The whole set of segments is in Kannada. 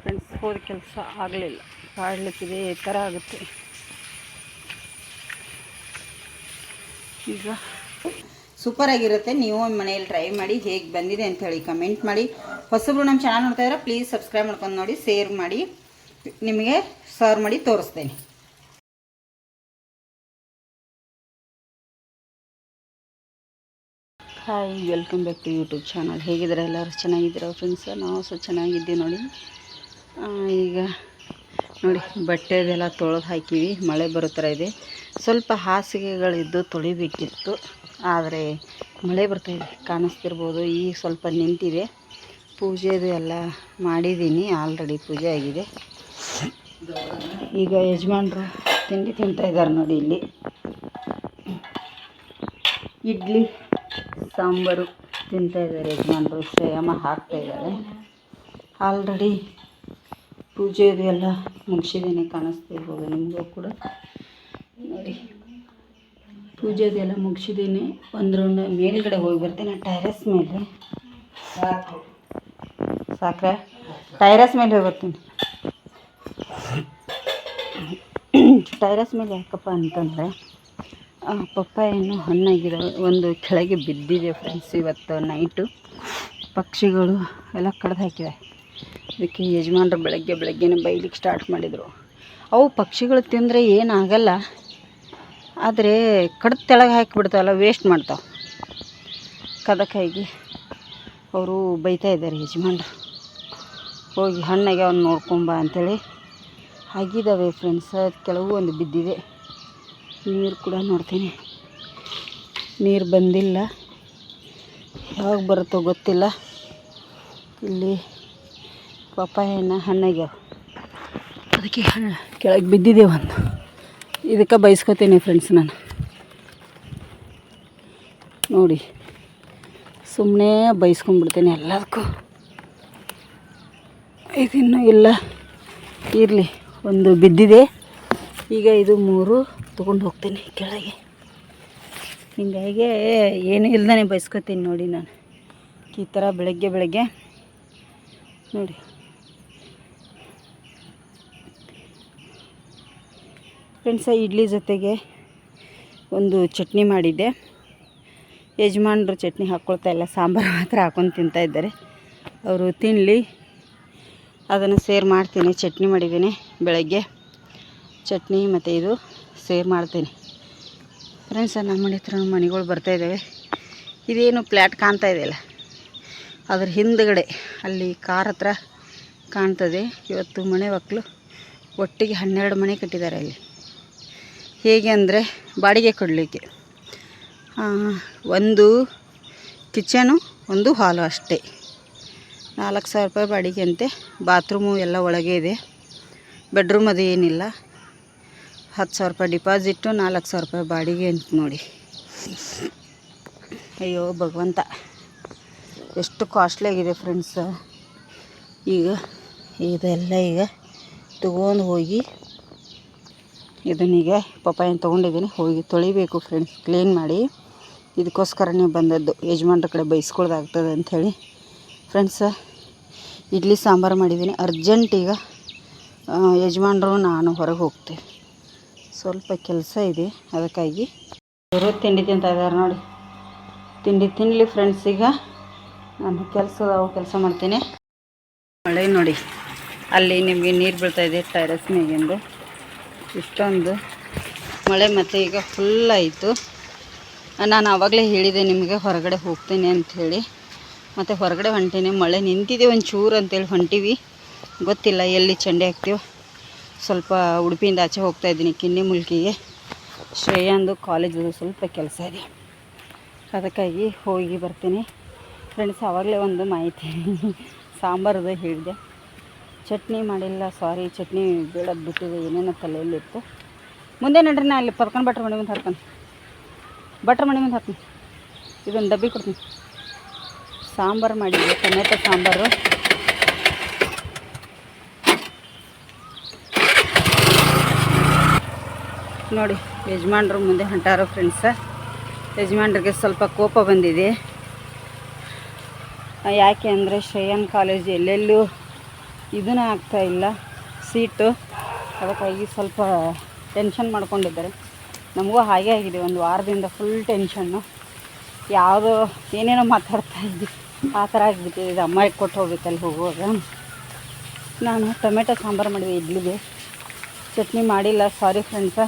ಫ್ರೆಂಡ್ಸ್ ಹೋದ ಕೆಲಸ ಆಗಲಿಲ್ಲ. ಕಾಡ್ಲಿಕ್ಕಿದೆ ಈ ಥರ ಆಗುತ್ತೆ. ಈಗ ಸೂಪರ್ ಆಗಿರುತ್ತೆ ನೀವು ಮನೆಯಲ್ಲಿ ಟ್ರೈ ಮಾಡಿ ಹೇಗೆ ಬಂದಿದೆ ಅಂತ ಹೇಳಿ ಕಮೆಂಟ್ ಮಾಡಿ. ಹೊಸಬ್ರು ನಮ್ಮ ಚಾನಲ್ ನೋಡ್ತಾ ಇದ್ರೆ ಪ್ಲೀಸ್ ಸಬ್ಸ್ಕ್ರೈಬ್ ಮಾಡ್ಕೊಂಡು ನೋಡಿ ಶೇರ್ ಮಾಡಿ. ನಿಮಗೆ ಸರ್ವ್ ಮಾಡಿ ತೋರಿಸ್ತೇನೆ. Hi, welcome back to YouTube channel. ಹೇಗಿದ್ದಾರೆ ಎಲ್ಲರೂ? ಚೆನ್ನಾಗಿದ್ದೀರಾ ಫ್ರೆಂಡ್ಸ್ ನಾವು ಸಹ ಚೆನ್ನಾಗಿದ್ದೀವಿ ನೋಡಿ. ಈಗ ನೋಡಿ ಬಟ್ಟೆದೆಲ್ಲ ತೊಳೆದು ಹಾಕಿವಿ. ಮಳೆ ಬರೋ ಥರ ಇದೆ. ಸ್ವಲ್ಪ ಹಾಸಿಗೆಗಳಿದ್ದು ತೊಳಿಬೇಕಿತ್ತು. ಆದರೆ ಮಳೆ ಬರ್ತಾಯಿದೆ ಕಾಣಿಸ್ತಿರ್ಬೋದು. ಈಗ ಸ್ವಲ್ಪ ನಿಂತಿದೆ. ಪೂಜೆದು ಎಲ್ಲ ಮಾಡಿದ್ದೀನಿ. ಆಲ್ರೆಡಿ ಪೂಜೆ ಆಗಿದೆ. ಈಗ ಯಜಮಾನ್ರು ತಿಂಡಿ ತಿಂತಾಯಿದ್ದಾರೆ ನೋಡಿ ಇಲ್ಲಿ. ಇಡ್ಲಿ. ಸಾಂಬಾರು ತಿಂತಾಯಿದ್ದಾರೆ ಯಜಮಾನರು, ಶ್ರೇಯಮ್ಮ ಹಾಕ್ತಾ ಇದ್ದಾರೆ. ಆಲ್ರೆಡಿ ಪೂಜೆದು ಎಲ್ಲ ಮುಗಿಸಿದ್ದೀನಿ ಕಾಣಿಸ್ತಾ ಇರ್ಬೋದು ನಿಮಗೂ ಕೂಡ. ನೋಡಿ ಪೂಜೆದು ಎಲ್ಲ ಮುಗಿಸಿದ್ದೀನಿ. ಒಂದು ರೌಂಡ್ ಮೇಲ್ಗಡೆ ಹೋಗಿ ಬರ್ತೀನಿ ಟೈರಸ್ ಮೇಲೆ. ಸಾಕ್ರೆ? ಟೈರಸ್ ಮೇಲೆ ಹೋಗಿ ಬರ್ತೀನಿ. ಟೈರಸ್ ಮೇಲೆ ಯಾಕಪ್ಪ ಅಂತಂದರೆ ಪಪ್ಪಾಯನ್ನು ಹಣ್ಣಾಗಿದ್ದಾವೆ ಒಂದು ಕೆಳಗೆ ಬಿದ್ದಿದೆ ಫ್ರೆಂಡ್ಸ್ ಇವತ್ತು ನೈಟು ಪಕ್ಷಿಗಳು ಎಲ್ಲ ಕಡ್ದು ಹಾಕಿದೆ ಅದಕ್ಕೆ ಯಜಮಾನ್ರು ಬೆಳಗ್ಗೆ ಬೆಳಗ್ಗೆನೇ ಬೈಲಿಕ್ಕೆ ಸ್ಟಾರ್ಟ್ ಮಾಡಿದರು. ಅವು ಪಕ್ಷಿಗಳು ತಿಂದರೆ ಏನಾಗಲ್ಲ, ಆದರೆ ಕಡ್ದು ತೆಳಗೆ ಹಾಕಿಬಿಡ್ತಾವಲ್ಲ ವೇಸ್ಟ್ ಮಾಡ್ತಾವೆ. ಕದಕಾಯಿಗೆ ಅವರು ಬೈತಾ ಇದ್ದಾರೆ ಯಜಮಾನ್ರು. ಹೋಗಿ ಹಣ್ಣಾಗೆ ಅವ್ನು ನೋಡ್ಕೊಂಬ ಅಂಥೇಳಿ ಆಗಿದ್ದಾವೆ ಫ್ರೆಂಡ್ಸ್ ಕೆಲವು ಒಂದು ಬಿದ್ದಿದೆ. ನೀರು ಕೂಡ ನೋಡ್ತೀನಿ. ನೀರು ಬಂದಿಲ್ಲ. ಯಾವಾಗ ಬರುತ್ತೋ ಗೊತ್ತಿಲ್ಲ. ಇಲ್ಲಿ ಪಪ್ಪಾಯನ ಹಣ್ಣಾಗ್ಯಾವ. ಅದಕ್ಕೆ ಹಣ್ಣು ಕೆಳಗೆ ಬಿದ್ದಿದೆ ಒಂದು. ಇದಕ್ಕೆ ಬೈಸ್ಕೊತೀನಿ ಫ್ರೆಂಡ್ಸ್ ನಾನು. ನೋಡಿ. ಸುಮ್ಮನೆ ಬಯಸ್ಕೊಂಡ್ಬಿಡ್ತೀನಿ ಎಲ್ಲದಕ್ಕೂ. ಇದಿನ್ನೂ ಇಲ್ಲ. ಇರಲಿ. ಒಂದು ಬಿದ್ದಿದೆ. ಈಗ ಇದು ಮೂರು. ತೊಗೊಂಡು ಹೋಗ್ತೀನಿ ಕೆಳಗೆ. ಹಿಂಗಾಗಿ ಏನೂ ಇಲ್ದೇ ಬಯಸ್ಕೊತೀನಿ ನೋಡಿ ನಾನು. ಈ ಥರ ಬೆಳಗ್ಗೆ ಬೆಳಗ್ಗೆ ನೋಡಿ. ಫ್ರೆಂಡ್ಸ ಇಡ್ಲಿ ಜೊತೆಗೆ ಒಂದು ಚಟ್ನಿ ಮಾಡಿದ್ದೆ. ಯಜಮಾನ್ರು ಚಟ್ನಿ ಹಾಕ್ಕೊಳ್ತಾ ಇಲ್ಲ, ಸಾಂಬಾರು ಮಾತ್ರ ಹಾಕೊಂಡು ತಿಂತಾ ಇದ್ದಾರೆ. ಅವರು ತಿನ್ನಲಿ ಅದನ್ನು ಸೇರ್ ಮಾಡ್ತೀನಿ. ಚಟ್ನಿ ಮಾಡಿದ್ದೀನಿ ಬೆಳಗ್ಗೆ. ಚಟ್ನಿ ಮತ್ತು ಇದು. ಸೇರ್ ಮಾಡ್ತೀನಿ. ಫ್ರೆಂಡ್ಸ್ ನಮ್ಮ ಮನೆ ಹತ್ರ ಮನೆಗಳು ಬರ್ತಾಯಿದ್ದಾವೆ ಇದೇನು ಫ್ಲ್ಯಾಟ್ ಕಾಣ್ತಾ ಇದೆಯಲ್ಲ ಅದ್ರ ಹಿಂದ್ಗಡೆ ಅಲ್ಲಿ ಕಾರ್ ಹತ್ರ ಕಾಣ್ತದೆ. ಇವತ್ತು ಮನೆ ಮಕ್ಕಳು ಒಟ್ಟಿಗೆ ಹನ್ನೆರಡು ಮನೆ ಕಟ್ಟಿದ್ದಾರೆ ಅಲ್ಲಿ. ಹೇಗೆ ಅಂದರೆ ಬಾಡಿಗೆ ಕೊಡಲಿಕ್ಕೆ. ಒಂದು ಕಿಚನು ಒಂದು ಹಾಲು ಅಷ್ಟೇ. ನಾಲ್ಕು ಸಾವಿರ ರೂಪಾಯಿ ಬಾಡಿಗೆ ಅಂತೆ ಬಾತ್ರೂಮು ಎಲ್ಲ ಒಳಗೆ ಇದೆ. ಬೆಡ್ರೂಮ್ ಅದು ಏನಿಲ್ಲ ಹತ್ತು ಸಾವಿರ ರೂಪಾಯಿ ಡಿಪಾಸಿಟ್ಟು, ನಾಲ್ಕು ಸಾವಿರ ರೂಪಾಯಿ ಬಾಡಿಗೆ ಅಂತ ನೋಡಿ. ಅಯ್ಯೋ, ಭಗವಂತ. ಎಷ್ಟು ಕಾಸ್ಟ್ಲಿ ಆಗಿದೆ ಫ್ರೆಂಡ್ಸ್ ಈಗ ಇದೆಲ್ಲ ಈಗ ತಗೊಂಡು ಹೋಗಿ ಇದನ್ನೀಗ ಪಪ್ಪಾಯನ ತೊಗೊಂಡಿದ್ದೀನಿ. ಹೋಗಿ ತೊಳಿಬೇಕು ಫ್ರೆಂಡ್ಸ್ ಕ್ಲೀನ್ ಮಾಡಿ. ಇದಕ್ಕೋಸ್ಕರನೇ ಬಂದದ್ದು ಯಜಮಾನ್ರ ಕಡೆ ಬೈಸ್ಕೊಳ್ದಾಗ್ತದೆ ಅಂಥೇಳಿ ಫ್ರೆಂಡ್ಸ ಇಡ್ಲಿ ಸಾಂಬಾರು ಮಾಡಿದ್ದೀನಿ. ಅರ್ಜೆಂಟ್ ಈಗ ಯಜಮಾನ್ರು, ನಾನು ಹೊರಗೆ ಹೋಗ್ತೇವೆ ಸ್ವಲ್ಪ ಕೆಲಸ ಇದೆ ಅದಕ್ಕಾಗಿ. ಇವರು ತಿಂಡಿ ತಿಂತಾ ಇದ್ದಾರೆ ನೋಡಿ. ತಿಂಡಿ ತಿನ್ನಲಿ ಫ್ರೆಂಡ್ಸ್ ಈಗ. ನಾನು ಕೆಲಸ ಕೆಲಸ ಮಾಡ್ತೀನಿ. ಮಳೆ ನೋಡಿ. ಅಲ್ಲಿ ನಿಮಗೆ ನೀರು ಬೀಳ್ತಾಯಿದೆ ಟೈರಸ್ ಮೇಗಿಂದು ಇಷ್ಟೊಂದು ಮಳೆ ಮತ್ತು ಈಗ ಫುಲ್ ಆಯಿತು. ನಾನು ಆವಾಗಲೇ ಹೇಳಿದೆ ನಿಮಗೆ ಹೊರಗಡೆ ಹೋಗ್ತೀನಿ ಅಂಥೇಳಿ ಮತ್ತು ಹೊರಗಡೆ ಹೊಂಟೀನಿ. ಮಳೆ ನಿಂತಿದೆ ಒಂದು ಚೂರು ಅಂತೇಳಿ ಹೊಂಟೀವಿ. ಗೊತ್ತಿಲ್ಲ ಎಲ್ಲಿ ಚಂಡೆ ಹಾಕ್ತೀವೋ. ಸ್ವಲ್ಪ ಉಡುಪಿಯಿಂದ ಆಚೆ ಹೋಗ್ತಾ ಇದ್ದೀನಿ, ಕಿನ್ನಿ ಮುಲ್ಕಿಗೆ. ಶ್ರೇಯಾಂದು ಕಾಲೇಜದು ಸ್ವಲ್ಪ ಕೆಲಸ ಇದೆ. ಅದಕ್ಕಾಗಿ ಹೋಗಿ ಬರ್ತೀನಿ. ಫ್ರೆಂಡ್ಸ್ ಆವಾಗಲೇ ಒಂದು ಮಾಹಿತಿ ಸಾಂಬಾರದು ಹೇಳಿದೆ. ಚಟ್ನಿ ಮಾಡಿಲ್ಲ ಸಾರಿ ಚಟ್ನಿ ಬೇಡದು ಬಿಟ್ಟಿದೆ, ಏನೇನೋ ತಲೆಯಲ್ಲಿತ್ತು ಮುಂದೆ ನಡ್ರಿ, ನಾ ಅಲ್ಲಿ ಪದ್ಕೊಂಡು ಬಟ್ರ್ ಮಣಿ ಮುಂದೆ ಹಾಕ್ತಾನೆ. ಬಟ್ರ್ ಮನೆ ಮುಂದೆ ಹಾಕ್ತೀನಿ. ಇದೊಂದು ಡಬ್ಬಿ ಕೊಡ್ತೀನಿ. ಸಾಂಬಾರು ಮಾಡಿದ್ದೆ ಟೊಮೆಟೊ ಸಾಂಬಾರು. ನೋಡಿ, ಯಜಮಾನ್ರು ಮುಂದೆ ಹೊಂಟಾರು ಫ್ರೆಂಡ್ಸ ಯಜಮಾನ್ರಿಗೆ ಸ್ವಲ್ಪ ಕೋಪ ಬಂದಿದೆ. ಯಾಕೆ ಅಂದರೆ ಶ್ರೇಯನ್ ಕಾಲೇಜ್ ಎಲ್ಲೆಲ್ಲೂ ಇದನ್ನ ಇಲ್ಲ. ಸೀಟು ಅದಕ್ಕಾಗಿ ಸ್ವಲ್ಪ ಟೆನ್ಷನ್ ಮಾಡ್ಕೊಂಡಿದ್ದಾರೆ. ನಮಗೂ ಹಾಗೆ ಆಗಿದೆ, ಒಂದು ವಾರದಿಂದ ಫುಲ್ ಟೆನ್ಷನ್ನು ಯಾವುದೋ ಏನೇನೋ ಮಾತಾಡ್ತಾ ಇದ್ವಿ. ಆ ಥರ ಆಗಿಬಿಟ್ಟಿದೆ. ಇದು ಅಮ್ಮಗೆ ಕೊಟ್ಟು ಹೋಗ್ಬೇಕಲ್ಲಿ ಹೋಗುವಾಗ. ನಾನು ಟೊಮೆಟೊ ಸಾಂಬಾರು ಮಾಡಿದೆ, ಇಡ್ಲಿಗೆ. ಚಟ್ನಿ ಮಾಡಿಲ್ಲ ಸಾರಿ ಫ್ರೆಂಡ್ಸ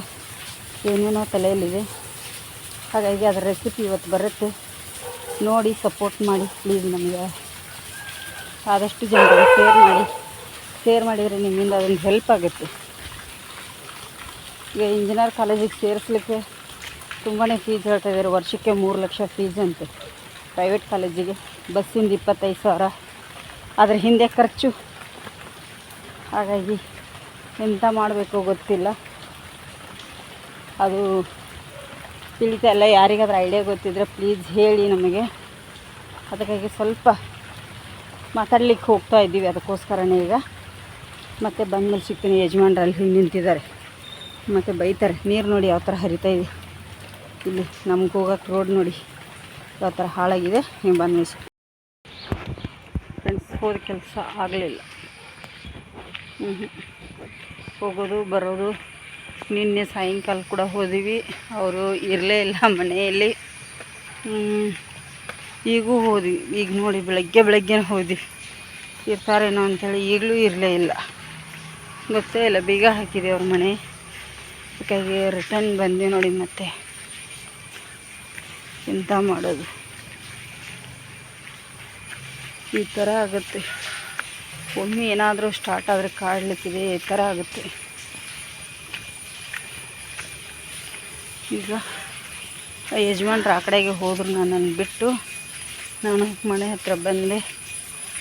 ಏನೇನೋ ತಲೆಯಲ್ಲಿದೆ. ಹಾಗಾಗಿ ಅದರ ರೆಸಿಪಿ ಇವತ್ತು ಬರುತ್ತೆ. ನೋಡಿ ಸಪೋರ್ಟ್ ಮಾಡಿ ಪ್ಲೀಸ್ ನಮಗೆ. ಆದಷ್ಟು ಜನರಿಗೆ ಶೇರ್ ಮಾಡಿ. ಶೇರ್ ಮಾಡಿದರೆ ನಿಮ್ಮಿಂದ ಅದೊಂದು ಹೆಲ್ಪ್ ಆಗುತ್ತೆ. ಈಗ ಇಂಜಿನಿಯರ್ ಕಾಲೇಜಿಗೆ ಸೇರಿಸ್ಲಿಕ್ಕೆ ತುಂಬಾ ಫೀಸ್ ಹೇಳ್ತಾ ವರ್ಷಕ್ಕೆ ಮೂರು ಲಕ್ಷ ಫೀಸ್ ಅಂತೆ. ಪ್ರೈವೇಟ್ ಕಾಲೇಜಿಗೆ ಬಸ್ಸಿಂದ ಇಪ್ಪತ್ತೈದು ಸಾವಿರ. ಅದ್ರ ಹಿಂದೆ ಖರ್ಚು. ಹಾಗಾಗಿ ಎಂತ ಮಾಡಬೇಕು ಗೊತ್ತಿಲ್ಲ. ಅದು ತಿಳಿತಾ ಇಲ್ಲ. ಯಾರಿಗಾದ್ರೂ ಐಡಿಯಾ ಗೊತ್ತಿದ್ರೆ ಪ್ಲೀಸ್ ಹೇಳಿ ನಮಗೆ. ಅದಕ್ಕಾಗಿ ಸ್ವಲ್ಪ ಮಾತಾಡ್ಲಿಕ್ಕೆ ಹೋಗ್ತಾ ಇದ್ದೀವಿ ಅದಕ್ಕೋಸ್ಕರನೇ ಈಗ. ಮತ್ತೆ ಬಂದಮೇಲೆ ಸಿಗ್ತೀನಿ. ಯಜಮಾನ್ರು ಅಲ್ಲಿ ಹಿಂಗೆ ನಿಂತಿದ್ದಾರೆ. ಮತ್ತು ಬೈತಾರೆ. ನೀರು ನೋಡಿ ಯಾವ ಥರ ಹರಿತಾ ಇದೆ. ಇಲ್ಲಿ ನಮ್ಗೆ ಹೋಗೋಕೆ ರೋಡ್ ನೋಡಿ ಯಾವ ಥರ ಹಾಳಾಗಿದೆ. ಬಂದ್ಮೇಲೆ ಸಿಗ್ತೀನಿ ಫ್ರೆಂಡ್ಸ್ ಹೋದ ಕೆಲಸ ಆಗಲಿಲ್ಲ. ಹೋಗೋದು, ಬರೋದು ನಿನ್ನೆ ಸಾಯಂಕಾಲ ಕೂಡ ಹೋದಿವಿ. ಅವರು ಇರಲೇ ಇಲ್ಲ ಮನೆಯಲ್ಲಿ. ಈಗೂ ಹೋದ್ವಿ. ಈಗ ನೋಡಿ ಬೆಳಗ್ಗೆ ಬೆಳಗ್ಗೆನೇ ಹೋದ್ವಿ. ಇರ್ತಾರೇನೋ ಅಂಥೇಳಿ ಈಗಲೂ ಇರಲೇ ಇಲ್ಲ. ಗೊತ್ತೇ ಇಲ್ಲ, ಬೀಗ ಹಾಕಿದೆ ಅವ್ರ ಮನೆ. ಅದಕ್ಕಾಗಿ ರಿಟರ್ನ್ ಬಂದ್ವಿ ನೋಡಿ ಮತ್ತೆ. ಎಂತ ಮಾಡೋದು. ಈ ಥರ ಆಗುತ್ತೆ. ಒಮ್ಮೆ ಏನಾದರೂ ಸ್ಟಾರ್ಟ್ ಆದರೆ ಕಾಡಲಿಕ್ಕಿದೆ, ಈ ಥರ ಆಗುತ್ತೆ. ಈಗ ಯಜಮಾನ್ರು ಆ ಕಡೆಗೆ ಹೋದ್ರು ನನ್ನನ್ನು ಬಿಟ್ಟು ನಾನು ಮನೆ ಹತ್ರ ಬಂದೆ.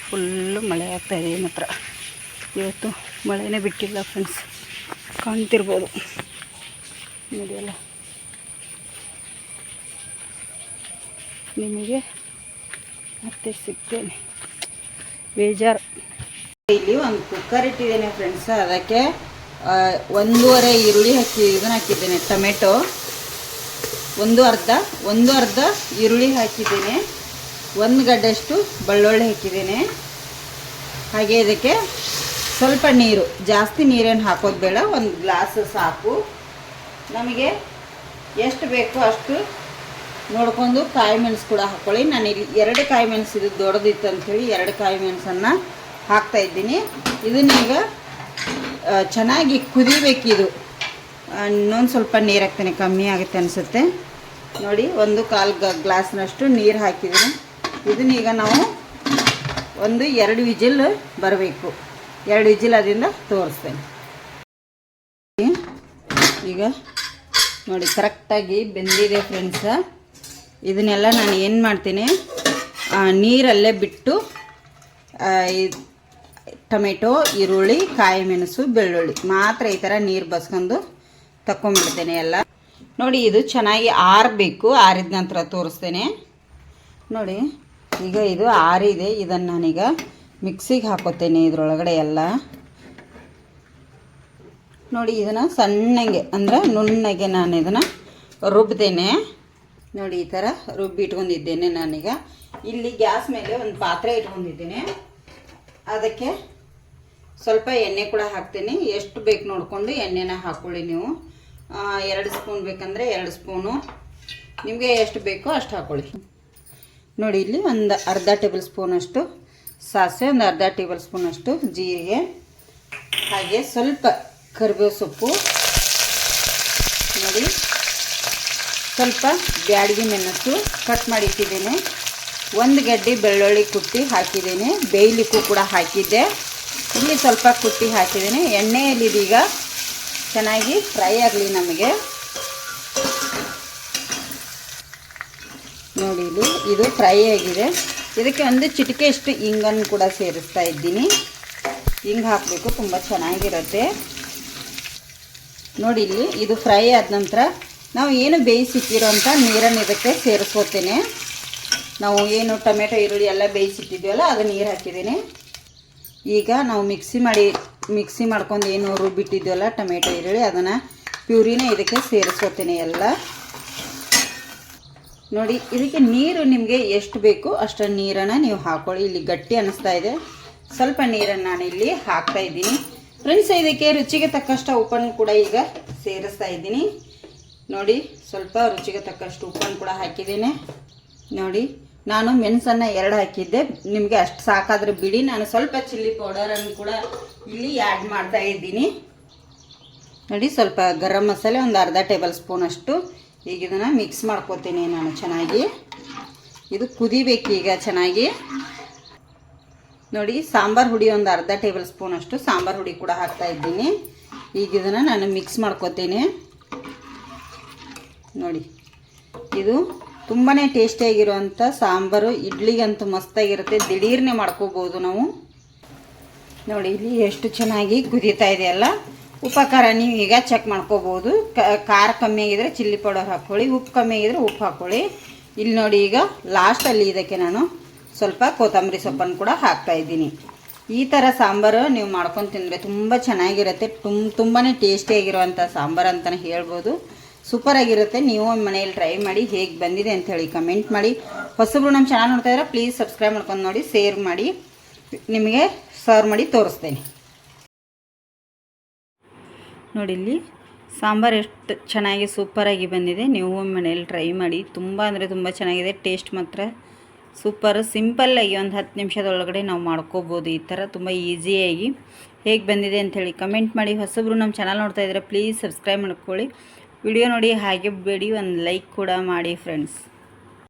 ಫುಲ್ಲು ಮಳೆ ಆಗ್ತಾಯಿದೆ ಏನು ಹತ್ರ ಇವತ್ತು ಮಳೆನೇ ಬಿಟ್ಟಿಲ್ಲ ಫ್ರೆಂಡ್ಸ್ ಕಾಣ್ತಿರ್ಬೋದು. ನೋಡಿಯಲ್ಲ. ನಿಮಗೆ ಮತ್ತೆ ಸಿಗ್ತೇನೆ. ಬೇಜಾರು. ಇಲ್ಲಿ ಒಂದು ಕುಕ್ಕರ್ ಇಟ್ಟಿದ್ದೇನೆ ಫ್ರೆಂಡ್ಸ್ ಅದಕ್ಕೆ ಒಂದೂವರೆ ಈರುಳ್ಳಿ ಹಾಕಿ, ಇದನ್ನ ಹಾಕಿದ್ದೇನೆ, ಟೊಮೆಟೊ. ಒಂದು ಅರ್ಧ ಒಂದು ಅರ್ಧ ಈರುಳ್ಳಿ ಹಾಕಿದ್ದೇನೆ. ಒಂದು ಗಡ್ಡೆಷ್ಟು ಬೆಳ್ಳುಳ್ಳಿ ಹಾಕಿದ್ದೇನೆ. ಹಾಗೆ ಇದಕ್ಕೆ ಸ್ವಲ್ಪ ನೀರು, ಜಾಸ್ತಿ ನೀರೇನು ಹಾಕೋದು ಬೇಡ, ಒಂದು ಗ್ಲಾಸ್ ಸಾಕು. ನಮಗೆ ಎಷ್ಟು ಬೇಕೋ ಅಷ್ಟು ನೋಡಿಕೊಂಡು ಕಾಯಿ ಮೆಣಸು ಕೂಡ ಹಾಕ್ಕೊಳ್ಳಿ ನಾನು ಇಲ್ಲಿ ಎರಡು ಕಾಯಿ ಮೆಣಸು ಇದು ದೊಡ್ಡದಿತ್ತು ಅಂಥೇಳಿ ಎರಡು ಕಾಯಿ ಮೆಣಸನ್ನು ಹಾಕ್ತಾ ಇದ್ದೀನಿ. ಇದನ್ನೀಗ ಚೆನ್ನಾಗಿ ಕುದಿಬೇಕಿದು. ಇನ್ನೊಂದು ಸ್ವಲ್ಪ ನೀರು ಹಾಕ್ತೇನೆ, ಕಮ್ಮಿ ಆಗುತ್ತೆ ಅನಿಸುತ್ತೆ. ನೋಡಿ, ಒಂದು ಕಾಲು ಗ ಗ್ಲಾಸ್ನಷ್ಟು ನೀರು ಹಾಕಿದ್ದೀನಿ ಇದನ್ನೀಗ ನಾವು ಒಂದು ಎರಡು ವಿಜಿಲ್ ಬರಬೇಕು. ಎರಡು ವಿಜಿಲ್ ಅದರಿಂದ ತೋರಿಸ್ತೇನೆ. ಈಗ ನೋಡಿ, ಕರೆಕ್ಟಾಗಿ ಬೆಂದಿದೆ ಫ್ರೆಂಡ್ಸ ಇದನ್ನೆಲ್ಲ ನಾನು ಏನು ಮಾಡ್ತೀನಿ? ನೀರಲ್ಲೇ ಬಿಟ್ಟು ಟೊಮೆಟೊ, ಈರುಳ್ಳಿ, ಕಾಯಿ ಮೆಣಸು, ಬೆಳ್ಳುಳ್ಳಿ. ಮಾತ್ರ ಈ ಥರ ನೀರು ಬಸ್ಕೊಂಡು ತಗೊಂಡ್ಬಿಡ್ತೇನೆ ಎಲ್ಲ. ನೋಡಿ, ಇದು ಚೆನ್ನಾಗಿ ಆರಬೇಕು. ಆರಿದ ನಂತರ ತೋರಿಸ್ತೇನೆ. ನೋಡಿ, ಈಗ ಇದು ಆರಿದೆ. ಇದನ್ನು ನಾನೀಗ ಮಿಕ್ಸಿಗೆ ಹಾಕೋತೇನೆ ಇದರೊಳಗಡೆ ಎಲ್ಲ. ನೋಡಿ, ಇದನ್ನು ಸಣ್ಣಗೆ, ಅಂದ್ರೆ ನುಣ್ಣಗೆ ನಾನು ಇದನ್ನು ರುಬ್ತೇನೆ. ನೋಡಿ, ಈ ಥರ ರುಬ್ಬಿ ಇಟ್ಕೊಂಡಿದ್ದೇನೆ ನಾನೀಗ. ಇಲ್ಲಿ ಗ್ಯಾಸ್ ಮೇಲೆ ಒಂದು ಪಾತ್ರೆ ಇಟ್ಕೊಂಡಿದ್ದೇನೆ. ಅದಕ್ಕೆ ಸ್ವಲ್ಪ ಎಣ್ಣೆ ಕೂಡ ಹಾಕ್ತೀನಿ. ಎಷ್ಟು ಬೇಕು ನೋಡಿಕೊಂಡು ಎಣ್ಣೆನ ಹಾಕ್ಕೊಳ್ಳಿ ನೀವು. ಎರಡು ಸ್ಪೂನ್ ಬೇಕಂದರೆ ಎರಡು ಸ್ಪೂನು. ನಿಮಗೆ ಎಷ್ಟು ಬೇಕೋ ಅಷ್ಟು ಹಾಕ್ಕೊಳ್ಳಿ ನೋಡಿ, ಇಲ್ಲಿ ಒಂದು ಅರ್ಧ ಟೇಬಲ್ ಸ್ಪೂನಷ್ಟು ಸಾಸಿವೆ, ಒಂದು ಅರ್ಧ ಟೇಬಲ್ ಸ್ಪೂನಷ್ಟು ಜೀರಿಗೆ, ಹಾಗೆ ಸ್ವಲ್ಪ ಕರಿಬೇವು ಸೊಪ್ಪು. ನೋಡಿ, ಸ್ವಲ್ಪ ಬ್ಯಾಡಗಿ ಮೆಣಸು ಕಟ್ ಮಾಡಿ ಇಟ್ಟಿದ್ದೇನೆ ಒಂದು ಗಡ್ಡೆ ಬೆಳ್ಳುಳ್ಳಿ ಕುಟ್ಟಿ ಹಾಕಿದ್ದೇನೆ. ಬೇಯ್ಲಿಕ್ಕೂ ಕೂಡ ಹಾಕಿದ್ದೆ. ಇಲ್ಲಿ ಸ್ವಲ್ಪ ಕುಟ್ಟಿ ಹಾಕಿದ್ದೇನೆ. ಎಣ್ಣೆಯಲ್ಲಿ ಇದೀಗ ಚೆನ್ನಾಗಿ ಫ್ರೈ ಆಗಲಿ ನಮಗೆ. ನೋಡಿ ಇಲ್ಲಿ ಇದು ಫ್ರೈ ಆಗಿದೆ. ಇದಕ್ಕೆ ಒಂದು ಚಿಟಿಕೆಯಷ್ಟು ಹಿಂಗನ್ನು ಕೂಡ ಸೇರಿಸ್ತಾ ಇದ್ದೀನಿ. ಹಿಂಗೆ ಹಾಕಬೇಕು, ತುಂಬ ಚೆನ್ನಾಗಿರುತ್ತೆ. ನೋಡಿ ಇಲ್ಲಿ ಇದು ಫ್ರೈ ಆದ ನಂತರ ನಾವು ಏನು ಬೇಯಿಸಿಟ್ಟಿರೋಂಥ ನೀರನ್ನು ಇದಕ್ಕೆ ಸೇರಿಸ್ಕೋತೇನೆ. ನಾವು ಏನು ಟೊಮೆಟೊ, ಈರುಳ್ಳಿ ಎಲ್ಲ ಬೇಯಿಸಿಟ್ಟಿದ್ವಲ್ಲ ಅದು ನೀರು ಹಾಕಿದ್ದೀನಿ. ಈಗ ನಾವು ಮಿಕ್ಸಿ ಮಾಡಿ ಮಿಕ್ಸಿ ಮಾಡ್ಕೊಂಡು ಏನು ರುಬ್ಬಿಟ್ಟಿದ್ವಲ್ಲ, ಟೊಮೆಟೊ, ಈರುಳ್ಳಿ, ಅದನ್ನು ಪ್ಯೂರಿನೇ ಇದಕ್ಕೆ ಸೇರಿಸ್ಕೋತೀನಿ ಎಲ್ಲ. ನೋಡಿ, ಇದಕ್ಕೆ ನೀರು ನಿಮಗೆ ಎಷ್ಟು ಬೇಕು ಅಷ್ಟು ನೀರನ್ನು ನೀವು ಹಾಕೊಳ್ಳಿ. ಇಲ್ಲಿ ಗಟ್ಟಿ ಅನ್ನಿಸ್ತಾ ಇದೆ. ಸ್ವಲ್ಪ ನೀರನ್ನು ನಾನು ಇಲ್ಲಿ ಹಾಕ್ತಾ ಇದ್ದೀನಿ. ಫ್ರೆಂಡ್ಸ್, ಇದಕ್ಕೆ ರುಚಿಗೆ ತಕ್ಕಷ್ಟು ಉಪ್ಪನ್ನು ಕೂಡ ಈಗ ಸೇರಿಸ್ತಾ ಇದ್ದೀನಿ. ನೋಡಿ, ಸ್ವಲ್ಪ ರುಚಿಗೆ ತಕ್ಕಷ್ಟು ಉಪ್ಪನ್ನು ಕೂಡ ಹಾಕಿದ್ದೀನಿ. ನೋಡಿ ನಾನು ಮೆಣಸನ್ನು ಎರಡು ಹಾಕಿದ್ದೆ. ನಿಮಗೆ ಅಷ್ಟು ಸಾಕಾದ್ರೆ ಬಿಡಿ. ನಾನು ಸ್ವಲ್ಪ ಚಿಲ್ಲಿ ಪೌಡರನ್ನು ಕೂಡ ಇಲ್ಲಿ ಆ್ಯಡ್ ಮಾಡ್ತಾ ಇದ್ದೀನಿ. ನೋಡಿ, ಸ್ವಲ್ಪ ಗರಂ ಮಸಾಲೆ ಒಂದು ಅರ್ಧ ಟೇಬಲ್ ಸ್ಪೂನ್ ಅಷ್ಟು. ಈಗ ಇದನ್ನು ಮಿಕ್ಸ್ ಮಾಡ್ಕೋತೀನಿ ನಾನು ಚೆನ್ನಾಗಿ. ಇದು ಕುದಿಬೇಕು ಈಗ ಚೆನ್ನಾಗಿ. ನೋಡಿ, ಸಾಂಬಾರು ಹುಡಿ ಒಂದು ಅರ್ಧ ಟೇಬಲ್ ಸ್ಪೂನ್ ಅಷ್ಟು ಸಾಂಬಾರು ಹುಡಿ ಕೂಡ ಹಾಕ್ತಾ ಇದ್ದೀನಿ. ಈಗ ಇದನ್ನು ನಾನು ಮಿಕ್ಸ್ ಮಾಡ್ಕೋತೀನಿ. ನೋಡಿ, ಇದು ತುಂಬಾ ಟೇಸ್ಟಿಯಾಗಿರುವಂಥ ಸಾಂಬಾರು, ಇಡ್ಲಿಗಂತೂ ಮಸ್ತಾಗಿರುತ್ತೆ. ದಿಢೀರ್ನೆ ಮಾಡ್ಕೋಬೋದು ನಾವು. ನೋಡಿ, ಇಲ್ಲಿ ಎಷ್ಟು ಚೆನ್ನಾಗಿ ಕುದೀತಾ ಇದೆಯಲ್ಲ ಉಪಕಾರ ನೀವು ಈಗ ಚೆಕ್ ಮಾಡ್ಕೋಬೋದು. ಖಾರ ಕಮ್ಮಿ ಆಗಿದ್ರೆ ಚಿಲ್ಲಿ ಪೌಡರ್ ಹಾಕ್ಕೊಳ್ಳಿ, ಉಪ್ಪು ಕಮ್ಮಿ ಆಗಿದ್ರೆ ಉಪ್ಪು ಹಾಕ್ಕೊಳ್ಳಿ. ಇಲ್ಲಿ ನೋಡಿ ಈಗ ಲಾಸ್ಟಲ್ಲಿ ಇದಕ್ಕೆ ನಾನು ಸ್ವಲ್ಪ ಕೊತ್ತಂಬರಿ ಸೊಪ್ಪನ್ನು ಕೂಡ ಹಾಕ್ತಾ ಇದ್ದೀನಿ. ಈ ಥರ ಸಾಂಬಾರು ನೀವು ಮಾಡ್ಕೊಂಡು ತಿಂದರೆ ತುಂಬ ಚೆನ್ನಾಗಿರುತ್ತೆ. ತುಂಬ ತುಂಬಾ ಟೇಸ್ಟಿಯಾಗಿರುವಂಥ ಸಾಂಬಾರು ಅಂತಲೇ ಹೇಳ್ಬೋದು. ಸೂಪರಾಗಿರುತ್ತೆ ನೀವು ಮನೆಯಲ್ಲಿ ಟ್ರೈ ಮಾಡಿ ಹೇಗೆ ಬಂದಿದೆ ಅಂತ ಹೇಳಿ ಕಮೆಂಟ್ ಮಾಡಿ. ಹೊಸಬ್ರು ನಮ್ಮ ಚಾನಲ್ ನೋಡ್ತಾ ಇದ್ರೆ ಪ್ಲೀಸ್ ಸಬ್ಸ್ಕ್ರೈಬ್ ಮಾಡ್ಕೊಂಡು ನೋಡಿ ಶೇರ್ ಮಾಡಿ. ನಿಮಗೆ ಸರ್ವ್ ಮಾಡಿ ತೋರಿಸ್ತೇನೆ. ನೋಡಿ ಇಲ್ಲಿ ಸಾಂಬಾರು ಎಷ್ಟು ಚೆನ್ನಾಗಿ ಸೂಪರಾಗಿ ಬಂದಿದೆ. ನೀವು ಮನೇಲಿ ಟ್ರೈ ಮಾಡಿ. ತುಂಬ ಅಂದರೆ ತುಂಬ ಚೆನ್ನಾಗಿದೆ. ಟೇಸ್ಟ್ ಮಾತ್ರ ಸೂಪರ್ ಸಿಂಪಲ್ಲಾಗಿ ಒಂದು ಹತ್ತು ನಿಮಿಷದೊಳಗಡೆ ನಾವು ಮಾಡ್ಕೋಬೋದು ಈ ಥರ ತುಂಬ ಈಸಿಯಾಗಿ ಹೇಗೆ ಬಂದಿದೆ ಅಂಥೇಳಿ ಕಮೆಂಟ್ ಮಾಡಿ. ಹೊಸಬ್ರು ನಮ್ಮ ಚಾನಲ್ ನೋಡ್ತಾ ಇದ್ದರೆ ಪ್ಲೀಸ್ ಸಬ್ಸ್ಕ್ರೈಬ್ ಮಾಡ್ಕೊಳ್ಳಿ. ವಿಡಿಯೋ ನೋಡಿ ಹಾಗೆ ಬೇಡಿ ಒಂದು ಲೈಕ್ ಕೂಡ ಮಾಡಿ ಫ್ರೆಂಡ್ಸ್